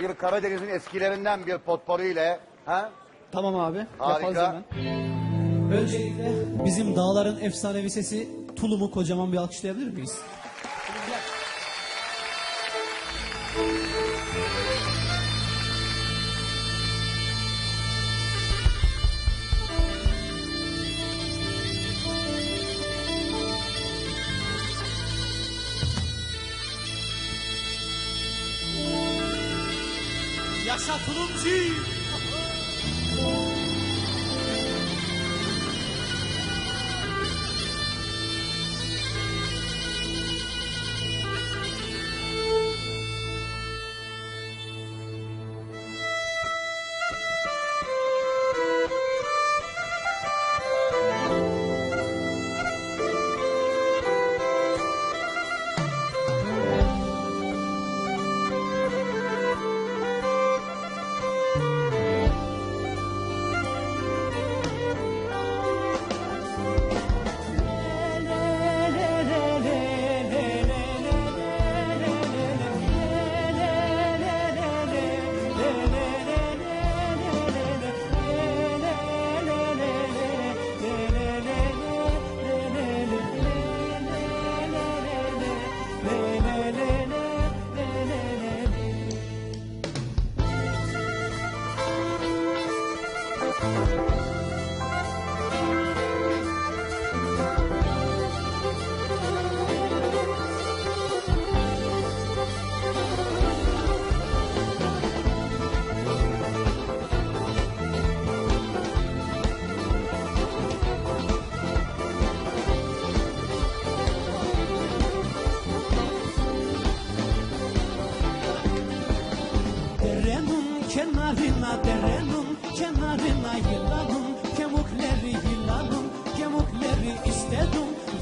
bir Karadeniz'in eskilerinden bir potpourriyle ha? Tamam abi. Harika. Yaparız hemen. Öncelikle bizim dağların efsanevi sesi Tulum'u kocaman bir alkışlayabilir miyiz? Yaşa Tulumcu! Bye.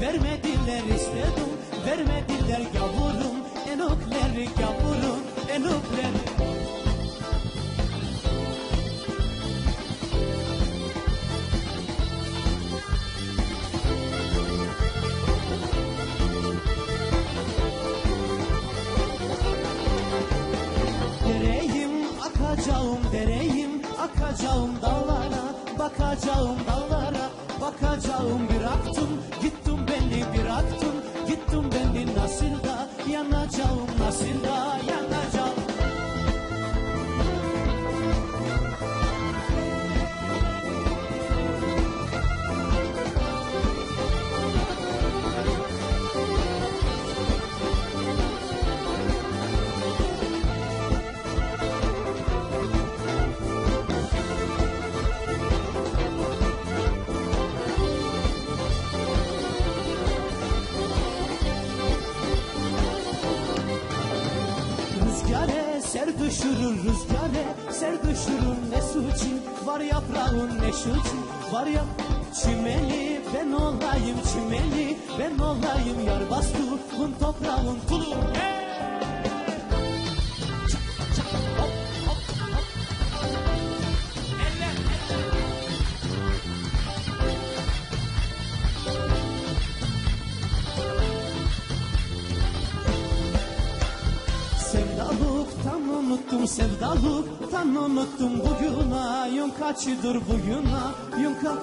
Vermediler istedim vermediler gavurum Enokleri gavurum enokleri. Dereyim akacağım dereyim akacağım dağlara bakacağım dağlara bakacağım bıraktım nasıl da yanacağım nasıl da yanacağım Rüzgare ser düşürür rüzgare ser düşürür. Ne suçu var yaprağın ne şucu var ya çimeli ben olayım çimeli ben olayım. Yar bastı bun toprağın kulu Sevdalıktan unuttum sevdalıktan unuttum bugün ayın kaçıdır bugün ayın ka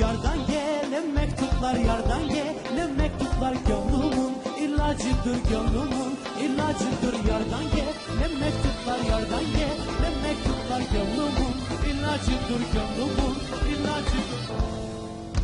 Yardan gelen mektuplar yardan gelen mektuplar gönlümün. İlacıdır gönlümün ilacıdır yardan gelen mektuplar yardan gelen mektuplar gönlümün. İlacıdır gönlümün